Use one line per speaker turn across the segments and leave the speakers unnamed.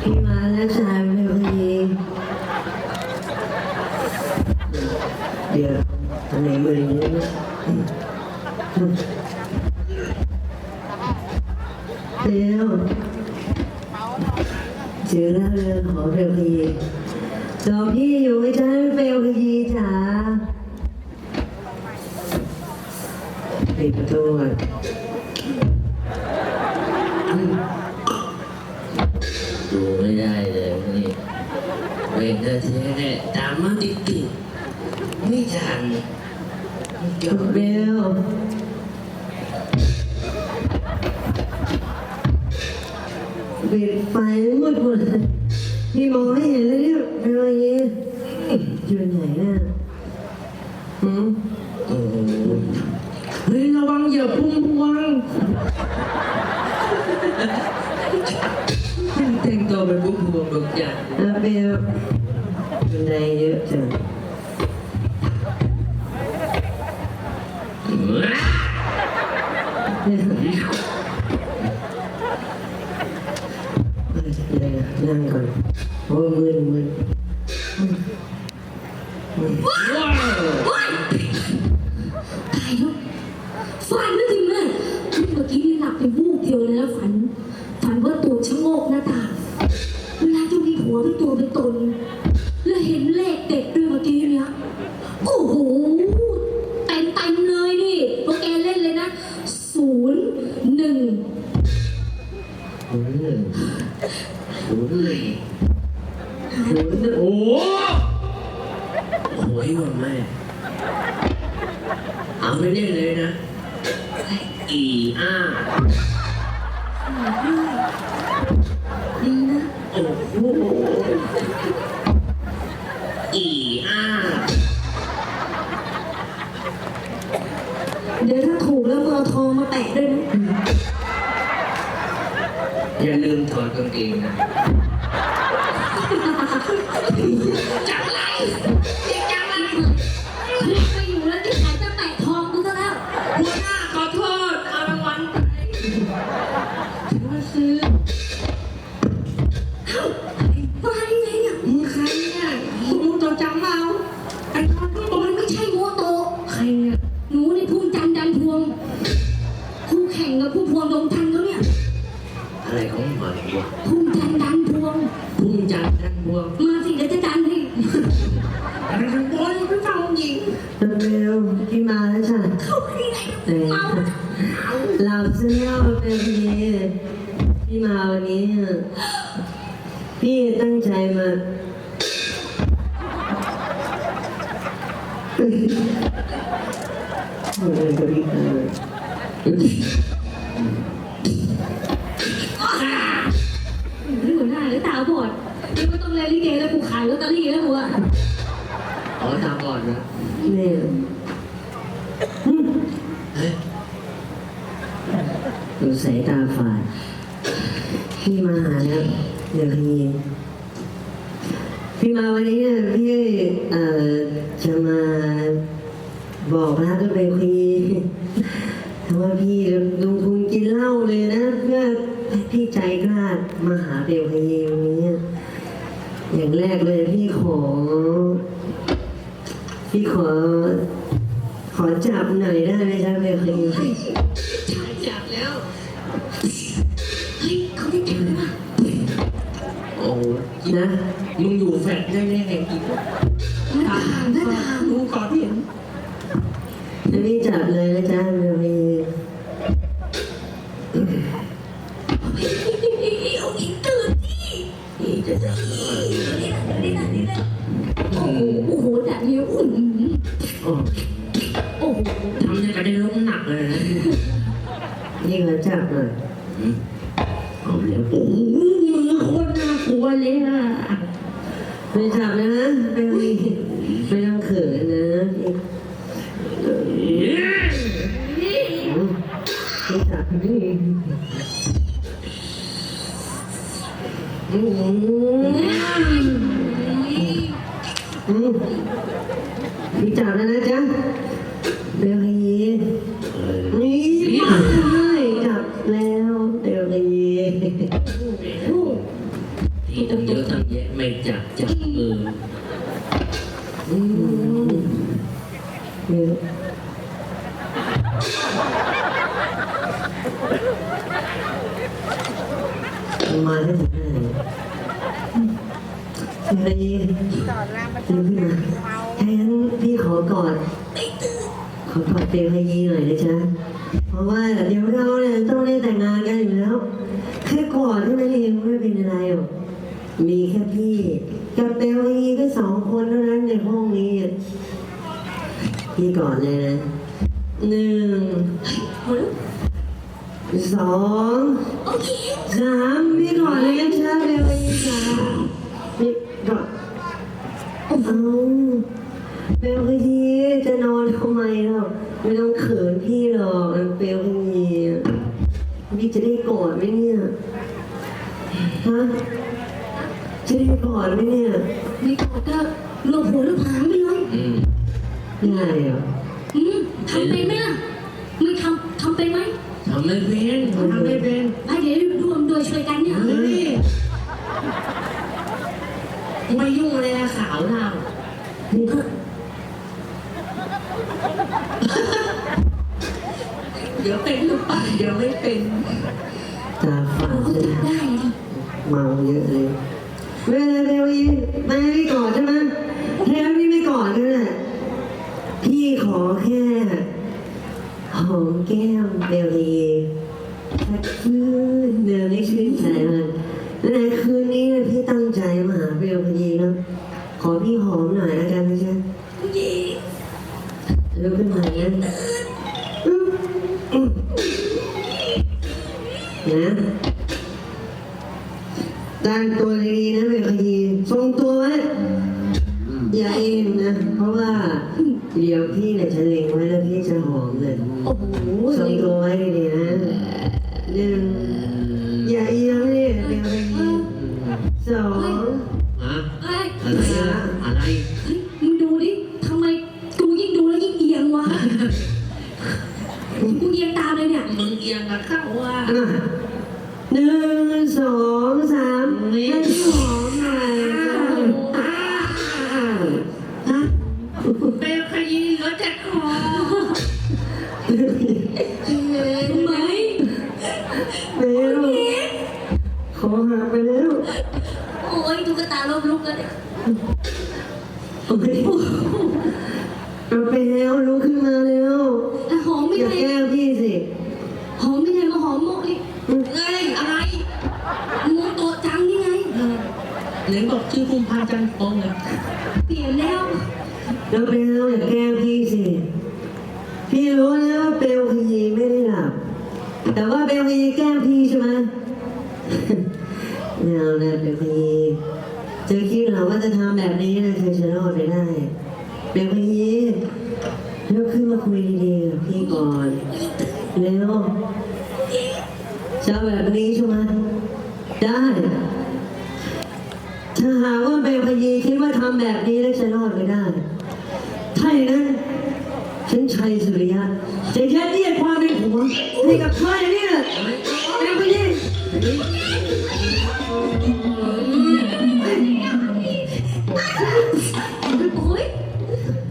พี่มาแล้วชายเร็วทีเดี๋ยวทำไมมืออย่างนี้นเดี๋ยวเจอแล้วเรื่องของเร็วทีรอพี่อยู่ไหมจ๊ะเร็วทีจ๋าปิดประตูก่อน
ดูไม่ได้เลยวันนี่เวรแท้ๆเนี่ยตามมาติดติดๆไม่ทันเกี่ยว
เบลปิดไฟมืดหมดพี่มองไม่เห็นเลยเนี่ยอะไรเงี้ยอยู่ไหนอะหืม
โอ้โหเฮ้ยระวังอย่าพุ่งพวง มพวงดอกจันทร์
แล้วเบลอยู่ไหนเยอะจังนั่งก่อนโอ้มึนมึน
ว้าว
ตายแล้วฝันนะจริงเลยเมื่อกี้นี่หลับไปวูบเดียวเลยแล้วฝัน วเป็นตัวเป็นตน แล้วเห็นเลขเด็ดด้วยเมื่อกี้เนี้ยโอ้โหเต็มเต็มๆเลยนี่พวกแกเล่นเลยนะศูนย์หนึ่ง
ศูนย์ อ้โหอีอ้าเดี๋
ยวถ้าถูกแล้วมือเอาทองมาแปะด้วยนะ
อย่าลืมถอดกางเกงนะ จับไร
พวงดงทันเขาเนี่ย
อะไรของหมายวะ
ภูมิจันทร์ดันพวง
พุ่งจันทร์ดันบวง
มาสิเดี๋ยวจะดันทร์ให้
อะไรทั้งบนไม่ฟังหญิง
แล้วเบลพี่มาแล้วจ้ะ
เข้าไปได้
เมาหลับซะแล้วเป็นพี่พี่มาวันนี้ พี่ตั้งใจมาเออก็ดีเออ
วหน้าหรือตาบอดยังไม่ต้องเล่นลิเกแล้วกูขายลอตเตอรี่แล้วกูอะ
อ๋อตาบอดนะ
เนี่ย
เฮ้ย
ดูสายตาฝาดพี่มาหาแล้วเดี๋ยวพี่พี่มาวันนี้เนี่ยพี่เอ่อจะมาบอกรักกับเบลคีแต่ว่าพี่ลงทุนกินเหล้าเลยนะเพื่อให้ พี่ใจกล้ามาหาเบลคีวันนี้อย่างแรกเลยพี่ขอ พี่ขอ ขอจับหน่อยได้ไหมจ๊ะเบลคี
ฉายจับแล้ว
เฮ้ยเขาได้จับได้ปะ
โอ้โห
นะ
มึงอยู่แฟลตได้แน่ๆอีก
หน้าต่างหน้าต่าง
มึงก่อนเห็น
จะพี่จับเลยนะจ๊ะเบลคี
เอา อ้โหแบบนี้อุ่น
โอ้
โอ้โห
ทำยังไงได้ล้มหนักเลยนะ
นี่ขอจับหน่อย
เอาแล้วโอ้โหมึงโคตรน่ากลัวเลยอะ
ไม่จับนะเบลคีไม่ต้องเขินนะพี่พี่จับนี่อืม จับมื
ออื
มเดี๋ยวมาได้ถึงไหนคุณนายยืนขึ้นมาถ้างั้นพี่ขอกอดขอกอดเตพยีหน่อยนะจ๊ะ เพราะว่าเดี๋ยวเราเนี่ยต้องได้แต่งงานกันอยู่แล้ว แค่กอดเท่านั้นเองไม่เป็นอะไรหรอกมีแค่พี่ กับเตพยีก็สองคนเท่านั้นในห้องนี้อะพี่กอดเลยนะหนึ่งสองสามพี่กอดเลยนะจ๊ะเตพยีสามพี่กอดเอาเปลวขยี้จะนอนทำไมหรอไม่ต้องเขินพี่หรอกเปลวขยี้อะพี่จะได้กอดไหมเนี่ยฮะ จะได้กอดไหมเนี่ย
ไม่กอดก็หลบหัวหลบหางไปเลย
อืม
ง่ายเหรอ
อืมทำเป็นไหมล่ะไม่ทำทำเป็นไหม
ทำไม่เป็นทำไม่เป็น
ไปเดี๋ยวรวมโดวยช่วยกันเนี่ย
เฮ้ยไม่ยุ่งเลยนะสาวเรา
นี่ก็
เดี๋ยวเป็นหรือเปล่าเดี๋ยวไม่เป็น
ตาฝาด
เขา
เลย
จับได้ดิ
เมาเยอะเลย แม่เปลวยี้แม่ไม่กอดใช่ไหมแค่พี่ไม่กอดกันแหละพี่ขอแค่หอมแก้มเบลว อย่าเอ็นนะ เพราะว่าเดี๋ยวพี่เนี่ยจะเล็งไว้แล้วพี่จะหอมเลย
โอ้โห
ทรงตัวไว้ดีๆนะหนึ่งอย่าเอียงเนี่ยเดี๋ยวไปยิงสอง
ฮะ
เอ้ย
อะไรอะอะไร
เฮ้ยมึงดูดิทำไมกูยิ่งดูแล้วยิ่งเอียงวะกูเอียงตามเลยเนี่ย
มึงเอียงกับเข้าว่า
อะหนึ่งสอง
ขอ
หั
กไปแล้ว
โอ้ยตุ๊กตาลบลุกแล้วเนี่ย
โอ้ยเราไปแล้วลุกขึ้นมาแล้ว
แต่หอมไม่
อย่า
ไง
แกล้งพี่สิ
หอมไม่ไงมาหอมโมกอีก
เอ้ยอะไร
โมโตะจังนี่ไง
ไหนบอกชื่อภูมิพันธ์จันทร์ทองเลย
เปลี่ยนแล้ว
เราไปแล้วอย่าแกล้งพี่สิ พี่รู้นะว่าเปลวขยีไม่ได้หลับ แต่ว่าเปลวขยีแกล้งพี่ใช่ไหม ไม่เอานะเปลวขยีเธอคิดเหรอว่าจะทำแบบนี้นะเธอจะรอดไปได้เปลวขยีลุกขึ้นมาคุยดีๆกับพี่ก่อนเร็วจะเอาแบบนี้ใช่ไหมได้ถ้าหากว่าเบลพยีคิดว่าทำแบบนี้แล้วจะรอดไม่ได้ ถ้าอย่างนั้นฉันชัยสุริยะจะยัดเยียดความเป็นผัวให้กับใคร
โอ้ย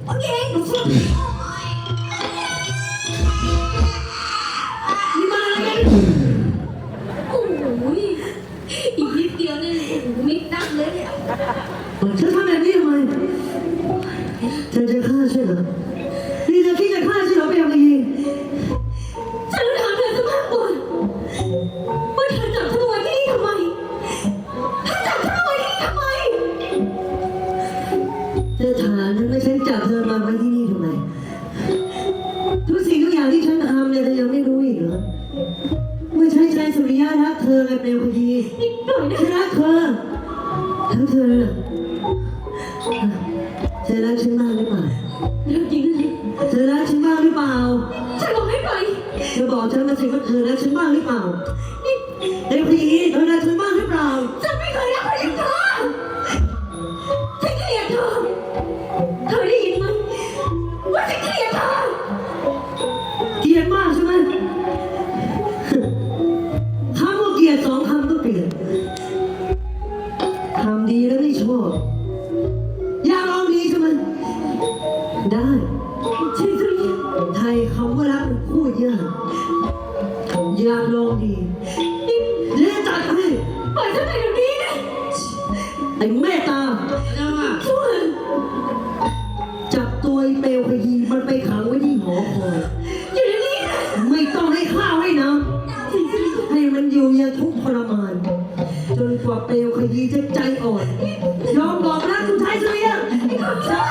โอเค
นี่มาอะไรกัน
โอ้ยอีกนิดเดียวนี่โอ้โหมิดดังเลยเนี่ย
ฉันทำแบบนี้ทำไมเธอจะฆ่าฉันเหรอำ
เนี่
ยเธอยังไม่รู้อีกเหรอว่าฉันชัยสุริยะรักเธอไงเบลพยี
นิดหน่อยนะ
ฉันรักเธอแล้วเธอล่ะเธอรักฉันบ้างหรือเปล่า
เรื่องจริงเลย
เธอรักฉันบ้างหรือเปล่า
ฉันบอกให้ไป
เธอบอกฉันมาสิว่าเธอรักฉันบ้างหรือเปล่า
นี่
เด็กผู้หญิงเธอรักฉันบ้างหรือเปล่า
ได้ใช่สิไทยเขาก็
รักพูดยากผมยากลองดีเล่นตัดให้
ปล่อไปเดี๋นี้
ไอ้แม่ตา
ช่วย
จับตัวไอ้เปลวพยีมันไปขังไว้ที่หอคอย
อยู่ในนี้นะ
ไม่ต้องให้ข้าวให้น้ำให้มันอยู่อย่างทุกข์ทรมาน จนกว่าเปลวขยีจะใจอ่อน ยอมบอกรักคุณไทยเสียไอ้คนใช่